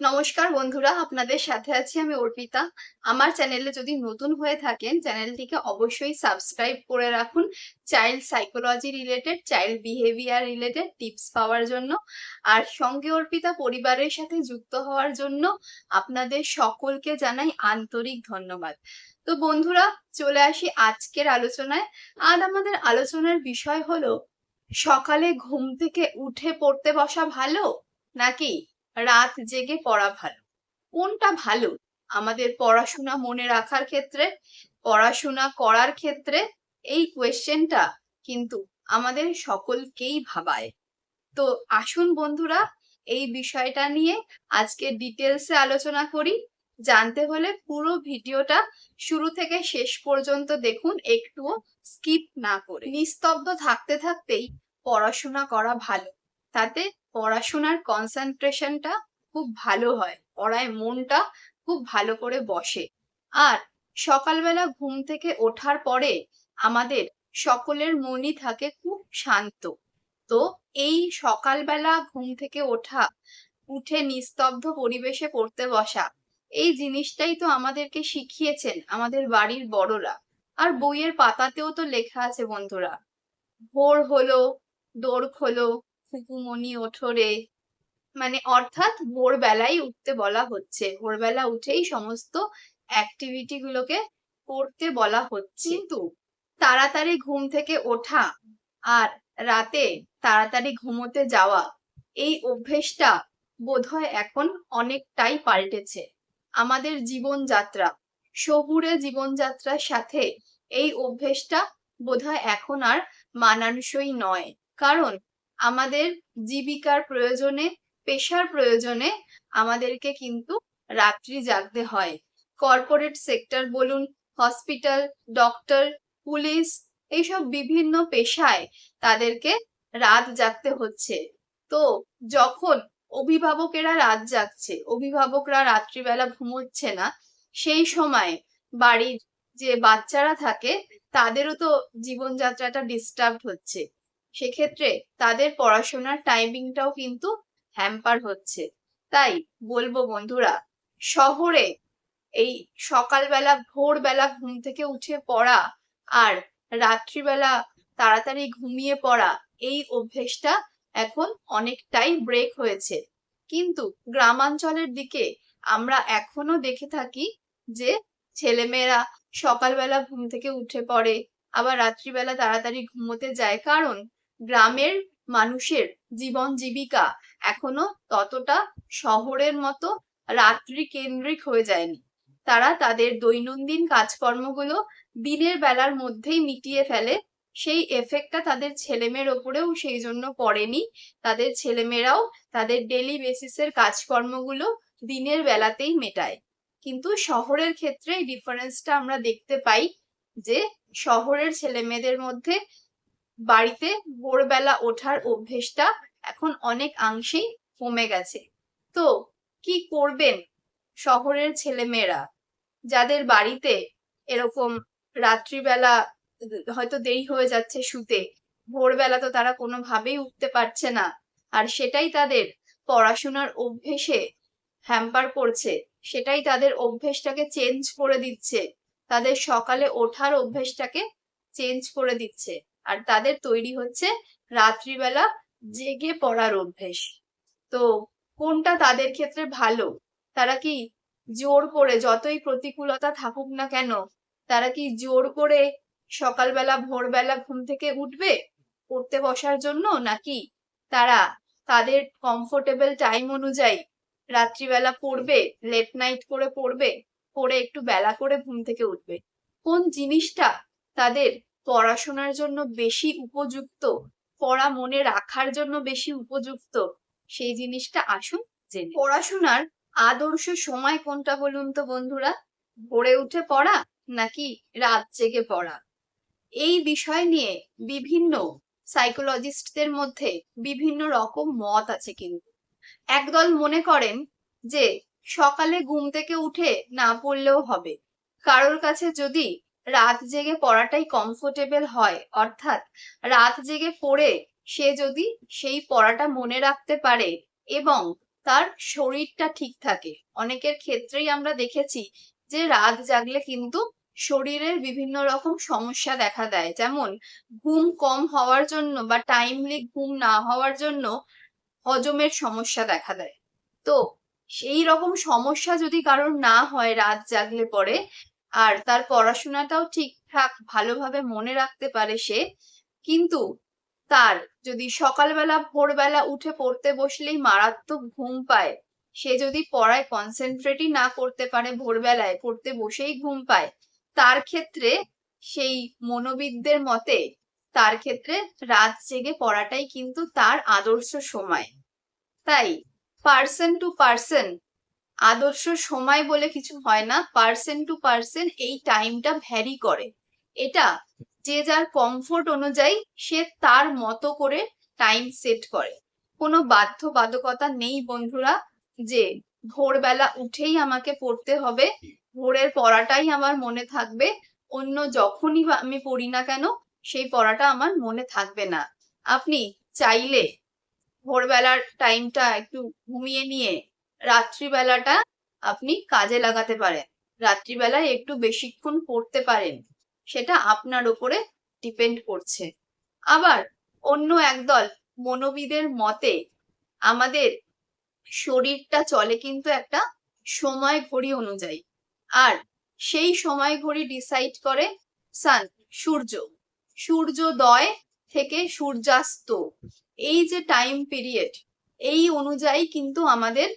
নমস্কার বন্ধুরা, আপনাদের সাথে আছি আমি অর্পিতা। আমার চ্যানেলে যদি নতুন হয়ে থাকেন, চ্যানেলটিকে অবশ্যই সাবস্ক্রাইব করে রাখুন। Child psychology related, child behaviour related tips পাওয়ার জন্য। আর সঙ্গে অর্পিতা, পরিবারের সাথে যুক্ত হওয়ার জন্য আপনাদের সকলকে জানাই আন্তরিক ধন্যবাদ। তো বন্ধুরা, চলে আসি আজকের আলোচনায়। আজ আমাদের আলোচনার বিষয় হলো, সকালে ঘুম থেকে উঠে পড়তে বসা ভালো নাকি? রাত জেগে পড়া ভালো। কোনটা ভালো? আমাদের পড়াশোনা মনে রাখার ক্ষেত্রে, পড়াশোনা করার ক্ষেত্রে এই কোয়েশ্চেনটা কিন্তু আমাদের সকলকেই ভাবায়। তো আসুন বন্ধুরা, এই বিষয়টা নিয়ে আজকে ডিটেলসে আলোচনা করি। জানতে হলে পুরো ভিডিওটা শুরু থেকে শেষ পর্যন্ত দেখুন, একটুও স্কিপ না করে। নিস্তব্ধ থাকতে থাকতেই পড়াশোনা করা ভালো। তাতে পড়াশোনার কনসেন্ট্রেশনটা খুব ভালো হয়। পড়ায় মনটা খুব ভালো করে বসে। আর সকালবেলা ঘুম থেকে ওঠার পরে আমাদের সকলের মনই থাকে খুব শান্ত। তো এই সকালবেলা ঘুম থেকে ওঠা, উঠে নিস্তব্ধ পরিবেশে পড়তে বসা, এই জিনিসটাই তো আমাদেরকে শিখিয়েছেন আমাদের বাড়ির বড়রা। আর বইয়ের পাতাতেও তো লেখা আছে বন্ধুরা। ভোর হলো, দোর খোলো ফুকুমনি ওঠরে মানে অর্থাৎ ভোরবেলায় উঠতে বলা হচ্ছে। ভোরবেলা উঠেই সমস্ত অ্যাক্টিভিটি গুলোকে করতে বলা হচ্ছে। কিন্তু তাড়াতাড়ি ঘুম থেকে ওঠা আর রাতে তাড়াতাড়ি ঘুমোতে যাওয়া এই অভ্যেসটা বোধহয় এখন অনেকটাই পাল্টেছে। আমাদের জীবনযাত্রা শহুরে জীবনযাত্রার সাথে এই অভ্যেসটা বোধহয় এখন আর মানানসই নয়। কারণ আমাদের জীবিকার প্রয়োজনে, পেশার প্রয়োজনে আমাদেরকে কিন্তু রাত্রি জাগতে হয়। কর্পোরেট সেক্টর বলুন, হসপিটাল, ডক্টর, পুলিশ এইসব বিভিন্ন পেশায় তাদেরকে রাত জাগতে হচ্ছে। তো যখন অভিভাবকেরা রাত জাগছে, অভিভাবকরা রাত্রিবেলা ঘুমোচ্ছে না, সেই সময় বাড়ির যে বাচ্চারা থাকে, তাদেরও তো জীবনযাত্রাটা ডিস্টার্ব হচ্ছে। সেক্ষেত্রে তাদের পড়াশোনার টাইমিংটাও কিন্তু হ্যাম্পার হচ্ছে। তাই বলব বন্ধুরা, শহরে এই সকালবেলা, ভোরবেলা ঘুম থেকে উঠে পড়া আর রাত্রিবেলা তাড়াতাড়ি ঘুমিয়ে পড়া, এই অভ্যেসটা এখন অনেকটাই ব্রেক হয়েছে। কিন্তু গ্রামাঞ্চলের দিকে আমরা এখনও দেখে থাকি যে ছেলেমেয়েরা সকালবেলা ঘুম থেকে উঠে পড়ে, আবার রাত্রিবেলা তাড়াতাড়ি ঘুমোতে যায়। কারণ গ্রামের মানুষের জীবন জীবিকা এখনও ততটা শহরের মতো রাত্রি কেন্দ্রিক হয়ে যায়নি। তারা তাদের দৈনন্দিন কাজকর্মগুলো দিনের বেলার মধ্যেই মিটিয়ে ফেলে। সেই এফেক্টটা তাদের ছেলেমেয়ের ওপরেও সেই জন্য পড়েনি। তাদের ছেলেমেয়েরাও তাদের ডেলি বেসিসের কাজকর্মগুলো দিনের বেলাতেই মেটায়। কিন্তু শহরের ক্ষেত্রে এই ডিফারেন্সটা আমরা দেখতে পাই যে শহরের ছেলে মেয়েদের মধ্যে বাড়িতে ভোরবেলা ওঠার অভ্যেসটা এখন অনেক অংশেই কমে গেছে। তো কি করবেন শহরের ছেলেমেয়েরা? যাদের বাড়িতে এরকম রাত্রিবেলা হয়তো দেরি হয়ে যাচ্ছে শুতে, ভোরবেলা তো তারা কোনোভাবেই উঠতে পারছে না, আর সেটাই তাদের পড়াশোনার অভ্যেসে হ্যাম্পার করছে, সেটাই তাদের অভ্যেসটাকে চেঞ্জ করে দিচ্ছে, তাদের সকালে ওঠার অভ্যেসটাকে চেঞ্জ করে দিচ্ছে। আর তাদের তৈরি হচ্ছে রাত্রিবেলা জেগে পড়ার অভ্যেস। তো কোনটা তাদের ক্ষেত্রে ভালো? তারা কি জোর করে যতই প্রতিকূলতা থাকুক না কেন, তারা কি জোর করে সকালবেলা, ভোরবেলা ঘুম থেকে উঠবে পড়তে বসার জন্য? নাকি তারা তাদের কমফোর্টেবল টাইম অনুযায়ী রাত্রিবেলা পড়বে লেট নাইট করে পড়বে, পড়ে একটু বেলা করে ঘুম থেকে উঠবে? কোন জিনিসটা তাদের পড়াশোনার জন্য বেশি উপযুক্ত, পড়া মনে রাখার জন্য বেশি উপযুক্ত, সেই জিনিসটা আসুন জেনে পড়াশোনার আদর্শ সময় কোনটা বলুন তো বন্ধুরা? ভোরে উঠে পড়া নাকি রাত জেগে পড়া? এই বিষয় নিয়ে বিভিন্ন সাইকোলজিস্টদের মধ্যে বিভিন্ন রকম মত আছে কিন্তু। একদল মনে করেন যে সকালে ঘুম থেকে উঠে না পড়লেও হবে। কারোর কাছে যদি রাত জেগে পড়াটাই কমফোর্টেবল হয়। অর্থাৎ রাত জেগে পড়ে সে যদি সেই পড়াটা মনে রাখতে পারে এবং তার শরীরটা ঠিক থাকে। অনেকের ক্ষেত্রেই আমরা দেখেছি যে রাত জাগলে কিন্তু শরীরের বিভিন্ন রকম সমস্যা দেখা দেয়। যেমন ঘুম কম হওয়ার জন্য বা টাইমলি ঘুম না হওয়ার জন্য হজমের সমস্যা দেখা দেয়। তো সেই রকম সমস্যা যদি কারোর না হয় রাত জাগলে পরে আর তার পড়াশোনাটাও ঠিকঠাক ভালোভাবে মনে রাখতে পারে সে। কিন্তু তার যদি সকালবেলা, ভোরবেলা উঠে পড়তে বসলেই মারাত্মক ঘুম পায়, সে যদি পড়ায় কনসেন্ট্রেটই না করতে পারে, ভোরবেলায় পড়তে বসেই ঘুম পায়, তার ক্ষেত্রে সেই মনোবিদদের মতে তার ক্ষেত্রে রাত জেগে পড়াটাই কিন্তু তার আদর্শ সময়। তাই পার্সন টু পার্সন আদর্শ সময় বলে কিছু হয় না পার্সন টু পার্সন এই টাইমটা ভ্যারি করে। এটা যে যার কমফোর্ট অনুযায়ী সে তার মতো করে টাইম সেট করে। কোনো বাধ্যবাধকতা নেই বন্ধুরা যে ভোরবেলা উঠেই আমাকে পড়তে হবে, ভোরের পড়াটাই আমার মনে থাকবে, অন্য যখনই আমি পড়ি না কেন সেই পড়াটা আমার মনে থাকবে না। আপনি চাইলে ভোরবেলার টাইমটা একটু ঘুমিয়ে নিয়ে রাত্রিবেলাটা আপনি কাজে লাগাতে পারেন। রাত্রিবেলায় একটু বেশিক্ষণ পড়তে পারেন, সেটা আপনার উপরে ডিপেন্ড করছে। আবার অন্য একদল মনোবিদের মতে, আমাদের শরীরটা চলে কিন্তু একটা সময় ঘড়ি অনুযায়ী। আর সেই সময় ঘড়ি ডিসাইড করে সান সূর্য। সূর্যোদয় থেকে সূর্যাস্ত। এই যে টাইম পিরিয়ড এই অনুযায়ী কিন্তু আমাদের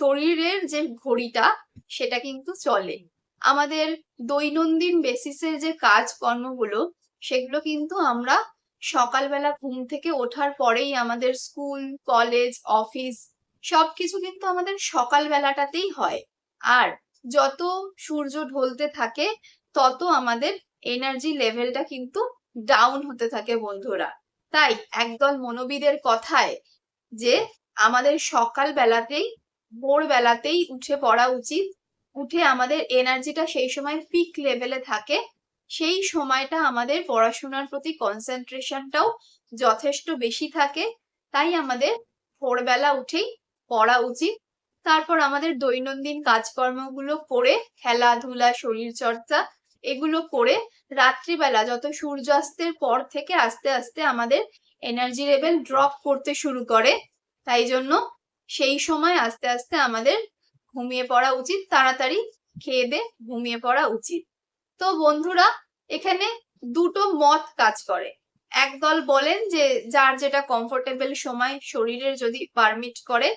শরীরের যে ঘড়িটা, সেটা কিন্তু চলে। আমাদের দৈনন্দিন বেসিসের যে কাজকর্মগুলো, সেগুলো কিন্তু আমরা সকালবেলা ঘুম থেকে ওঠার পরেই আমাদের স্কুল কলেজ অফিস সবকিছু কিন্তু আমাদের সকালবেলাটাতেই হয়। আর যত সূর্য ঢলতে থাকে, তত আমাদের এনার্জি লেভেলটা কিন্তু ডাউন হতে থাকে বন্ধুরা। তাই একদল মনোবিদের কথায় যে আমাদের সকাল বেলাতেই ভোর বেলাতেই উঠে পড়া উচিত। উঠে আমাদের এনার্জিটা সেই সময় পিক লেভেলে থাকে। সেই সময়টা আমাদের পড়াশোনার প্রতি কনসেন্ট্রেশনটাও যথেষ্ট বেশি থাকে। তাই আমাদের ভোরবেলা উঠেই পড়া উচিত। তারপর আমাদের দৈনন্দিন কাজকর্মগুলো করে খেলাধুলা শরীর চর্চা এগুলো করে রাত্রিবেলা যত সূর্যাস্তের পর থেকে আস্তে আস্তে আমাদের এনার্জি লেভেল ড্রপ করতে শুরু করে। তাই জন্য সেই সময় আস্তে আস্তে আমাদের ঘুমিয়ে পড়া উচিত, তাড়াতাড়ি খেয়ে দে, ঘুমিয়ে পড়া উচিত। তো বন্ধুরা, এখানে দুটো মত কাজ করে। একদল বলেন যে, যার যেটা কমফোর্টেবল সময় শরীরের যদি পারমিট করে,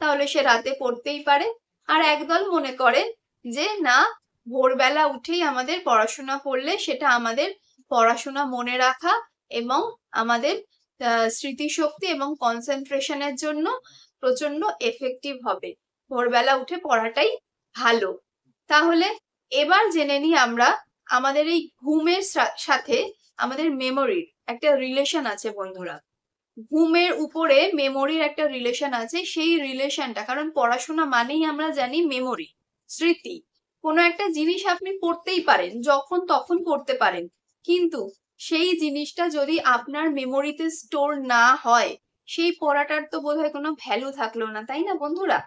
তাহলে সে রাতে পড়তেই পারে। আর একদল মনে করেন যে, না, ভোরবেলা উঠেই আমাদের পড়াশোনা করলে সেটা আমাদের পড়াশোনা মনে রাখা এবং আমাদের স্মৃতিশক্তি এবং কনসেন্ট্রেশনের জন্য প্রচণ্ড এফেক্টিভ হবে। ভোরবেলা উঠে পড়াটাই ভালো। তাহলে এবার জেনে নিই আমরা আমাদের এই ঘুমের সাথে আমাদের মেমোরির একটা রিলেশন আছে বন্ধুরা। ঘুমের উপরে মেমোরির একটা রিলেশন আছে, সেই রিলেশনটা কারণ পড়াশোনা মানেই আমরা জানি মেমোরি স্মৃতি। কোনো একটা জিনিস আপনি পড়তেই পারেন, যখন তখন পড়তে পারেন। কিন্তু সেই জিনিসটা যদি আপনার মেমোরিতে স্টোর না হয় সেই পড়াটার তো বোধহয় কোনো ভ্যালু থাকল না, তাই না বন্ধুরা?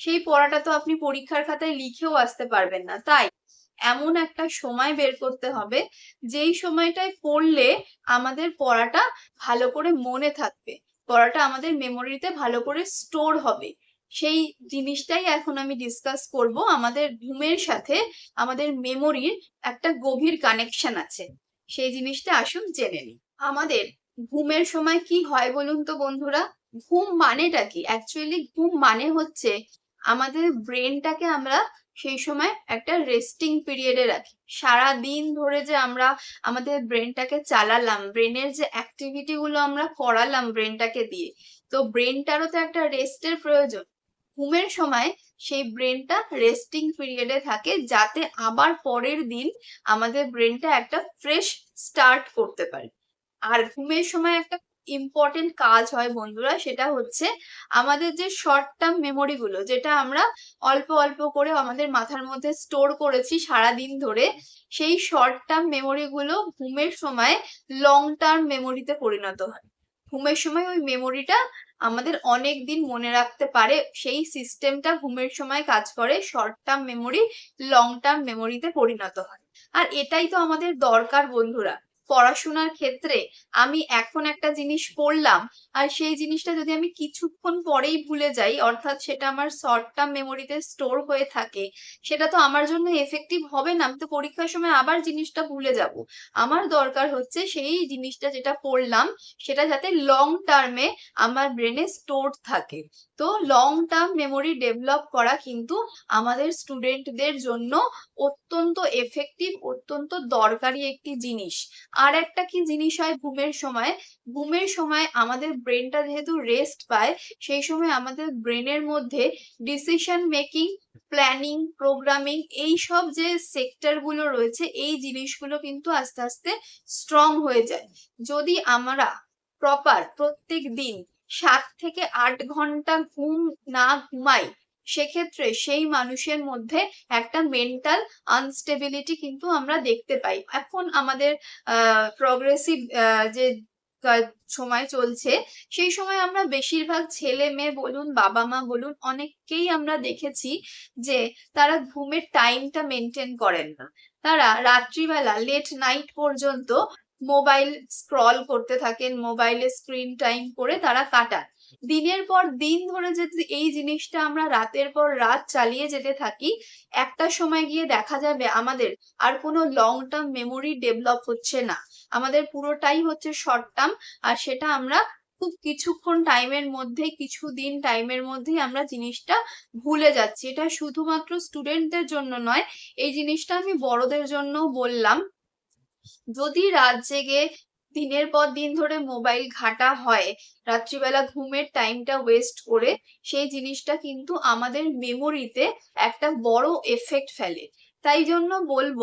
সেই পড়াটা তো আপনি পরীক্ষার খাতায় লিখেও আসতে পারবেন না। তাই এমন একটা সময় বের করতে হবে, যেই সময়টায় পড়লে আমাদের পড়াটা ভালো করে মনে থাকবে, পড়াটা আমাদের মেমোরিতে ভালো করে স্টোর হবে। সেই জিনিসটাই এখন আমি ডিসকাস করব। আমাদের ঘুমের সাথে আমাদের মেমোরির একটা গভীর কানেকশন আছে। সেই জিনিসটা আসুন জেনে নিই। আমাদের ঘুমের সময় কি হয় বলুন তো বন্ধুরা? ঘুম মানেটা কি? অ্যাকচুয়ালি ঘুম মানে হচ্ছে আমাদের ব্রেনটাকে আমরা সেই সময় একটা রেস্টিং পিরিয়ডে রাখি। সারা দিন ধরে যে আমরা আমাদের ব্রেনটাকে চালালাম ব্রেনের যে অ্যাক্টিভিটি গুলো আমরা করালাম ব্রেনটাকে দিয়ে, তো ব্রেনটারও তো একটা রেস্টের প্রয়োজন। ঘুমের সময় সেই ব্রেনটা রেস্টিং পিরিয়ডে থাকে যাতে আবার পরের দিন আমাদের ব্রেনটা একটা ফ্রেশ স্টার্ট করতে পারে। আর ঘুমের সময় একটা ইম্পর্টেন্ট কাজ হয় বন্ধুরা, সেটা হচ্ছে আমাদের যে শর্ট টার্ম মেমোরি গুলো, যেটা আমরা অল্প অল্প করে আমাদের মাথার মধ্যে স্টোর করেছি সারা দিন ধরে, সেই শর্ট টার্ম মেমোরি গুলো ঘুমের সময় লং টার্ম মেমোরিতে পরিণত হয়। ঘুমের সময় ওই মেমোরিটা আমাদের অনেক দিন মনে রাখতে পারে, সেই সিস্টেমটা ঘুমের সময় কাজ করে short term memory long term মেমোরিতে পরিণত হয়। আর এটাই তো আমাদের দরকার বন্ধুরা। পড়াশোনার ক্ষেত্রে আমি এখন একটা জিনিস পড়লাম, আর সেই জিনিসটা যদি আমি কিছুক্ষণ পরেই ভুলে যাই, অর্থাৎ সেটা আমার শর্ট টার্ম মেমোরিতে স্টোর হয়ে থাকে, সেটা তো আমার জন্য এফেক্টিভ হবে না, আমি তো পরীক্ষার সময় আবার জিনিসটা ভুলে যাব। আমার দরকার হচ্ছে সেই জিনিসটা যেটা পড়লাম, সেটা যাতে লং টার্মে আমার ব্রেনে স্টোর থাকে। তো লং টার্ম মেমোরি ডেভেলপ করা কিন্তু আমাদের স্টুডেন্টদের জন্য অত্যন্ত এফেক্টিভ অত্যন্ত দরকারি একটি জিনিস। আর একটা কি জিনিস হয় ঘুমের সময়? ঘুমের সময় আমাদের ব্রেনটা যেহেতু রেস্ট পায়, সেই সময় আমাদের ব্রেনের মধ্যে ডিসিশন মেকিং প্ল্যানিং প্রোগ্রামিং এই সব যে সেক্টরগুলো রয়েছে, এই জিনিসগুলো কিন্তু আস্তে আস্তে স্ট্রং হয়ে যায়। যদি আমরা প্রপার প্রত্যেক দিন সাত থেকে আট ঘণ্টা ঘুম না ঘুমাই সেক্ষেত্রে সেই মানুষের মধ্যে একটা মেন্টাল আনস্টেবিলিটি কিন্তু আমরা দেখতে পাই। এখন আমাদের প্রগ্রেসিভ যে সময় চলছে, সেই সময় আমরা বেশিরভাগ ছেলে মেয়ে বলুন, বাবা মা বলুন, অনেককেই আমরা দেখেছি যে তারা ঘুমের টাইমটা মেনটেন করেন না। তারা রাত্রিবেলা লেট নাইট পর্যন্ত মোবাইল স্ক্রল করতে থাকেন মোবাইলে স্ক্রিন টাইম করে তারা কাটান। দিনের পর দিন ধরে যদি এই জিনিসটা আমরা রাতের পর রাত চালিয়ে যেতে থাকি, একটা সময় গিয়ে দেখা যাবে আমাদের আর কোনো লং টার্ম মেমোরি ডেভেলপ হচ্ছে না। আমাদের পুরোটাই হচ্ছে শর্ট টার্ম আর সেটা আমরা খুব কিছুক্ষণ টাইমের মধ্যেই, কিছু দিন টাইমের মধ্যেই আমরা জিনিসটা ভুলে যাচ্ছি। এটা শুধুমাত্র স্টুডেন্টদের জন্য নয়, এই জিনিসটা আমি বড়দের জন্য বললাম। যদি রাত জেগে দিনের পর দিন ধরে মোবাইল ঘাটা হয়। রাত্রিবেলা ঘুমের টাইমটা ওয়েস্ট করে সেই জিনিসটা কিন্তু আমাদের মেমোরিতে একটা বড় এফেক্ট ফেলে। তাই জন্য বলব,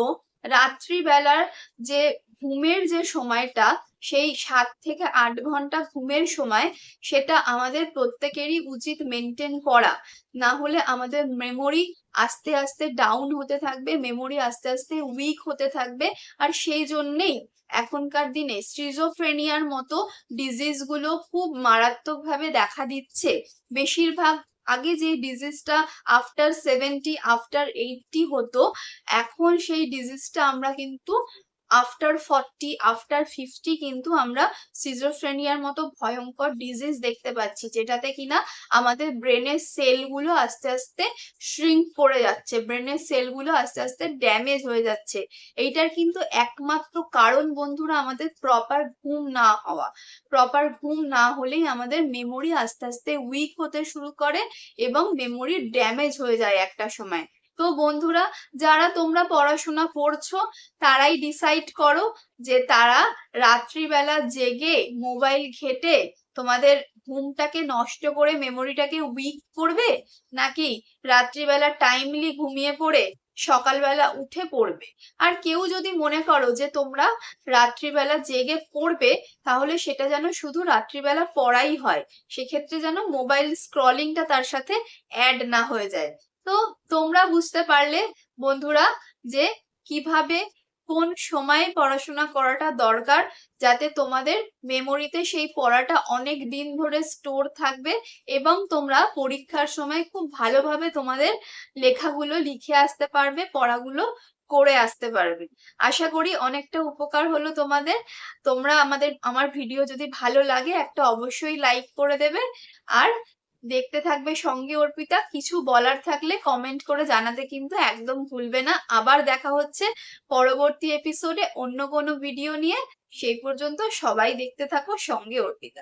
রাত্রিবেলার যে ঘুমের যে সময়টা, সেই সাত থেকে আট ঘণ্টা ঘুমের সময় সেটা আমাদের প্রত্যেকেরই উচিত মেনটেন করা। না হলে আমাদের মেমোরি আস্তে আস্তে ডাউন হতে থাকবে মেমোরি আস্তে আস্তে উইক হতে থাকবে। আর সেই জন্যেই এখনকার দিনে স্ট্রিজোফ্রেনিয়ার মতো ডিজিজগুলো খুব মারাত্মকভাবে দেখা দিচ্ছে। বেশিরভাগ আগে যে ডিজিজটা আফটার সেভেন্টি আফটার এইটটি হতো, এখন সেই ডিজিজটা আমরা কিন্তু আফটার ফর্টি আফটার ফিফটি কিন্তু আমরা সিজোফ্রেনিয়ার মতো ভয়ঙ্কর ডিজিজ দেখতে পাচ্ছি, যেটাতে কিনা আমাদের ব্রেনের সেলগুলো আস্তে আস্তে শ্রিঙ্ক পড়ে যাচ্ছে ব্রেনের সেলগুলো আস্তে আস্তে ড্যামেজ হয়ে যাচ্ছে। এইটার কিন্তু একমাত্র কারণ বন্ধুরা আমাদের প্রপার ঘুম না হওয়া। প্রপার ঘুম না হলেই আমাদের মেমোরি আস্তে আস্তে উইক হতে শুরু করে এবং মেমোরি ড্যামেজ হয়ে যায় একটা সময়। তো বন্ধুরা, যারা তোমরা পড়াশোনা করছ, তারাই ডিসাইড করো যে তারা রাত্রিবেলা জেগে মোবাইল ঘেটে তোমাদের ঘুমটাকে নষ্ট করে মেমোরিটাকে উইক করবে, নাকি রাত্রিবেলা টাইমলি ঘুমিয়ে পড়ে সকালবেলা উঠে পড়বে? আর কেউ যদি মনে করো যে তোমরা রাত্রিবেলা জেগে পড়বে, তাহলে সেটা যেন শুধু রাত্রিবেলা পড়াই হয়। সেক্ষেত্রে যেন মোবাইল স্ক্রলিংটা তার সাথে অ্যাড না হয়ে যায়। তো তোমরা বুঝতে পারলে, বন্ধুরা, যে কীভাবে কোন সময়ে পড়াশোনা করাটা দরকার যাতে তোমাদের মেমোরিতে সেই পড়াটা অনেক দিন ধরে স্টোর থাকবে এবং তোমরা পরীক্ষার সময় খুব ভালোভাবে তোমাদের লেখাগুলো লিখে আসতে পারবে, পড়াগুলো করে আসতে পারবে। আশা করি অনেকটা উপকার হলো তোমাদের। তোমরা আমাদের, আমার ভিডিও যদি ভালো লাগে, একটা অবশ্যই লাইক করে দেবে। আর দেখতে থাকবে সঙ্গে অর্পিতা। কিছু বলার থাকলে কমেন্ট করে জানাতে কিন্তু একদম ভুলবে না। আবার দেখা হচ্ছে পরবর্তী এপিসোডে অন্য কোনো ভিডিও নিয়ে। সেই পর্যন্ত সবাই দেখতে থাকো, সঙ্গে অর্পিতা।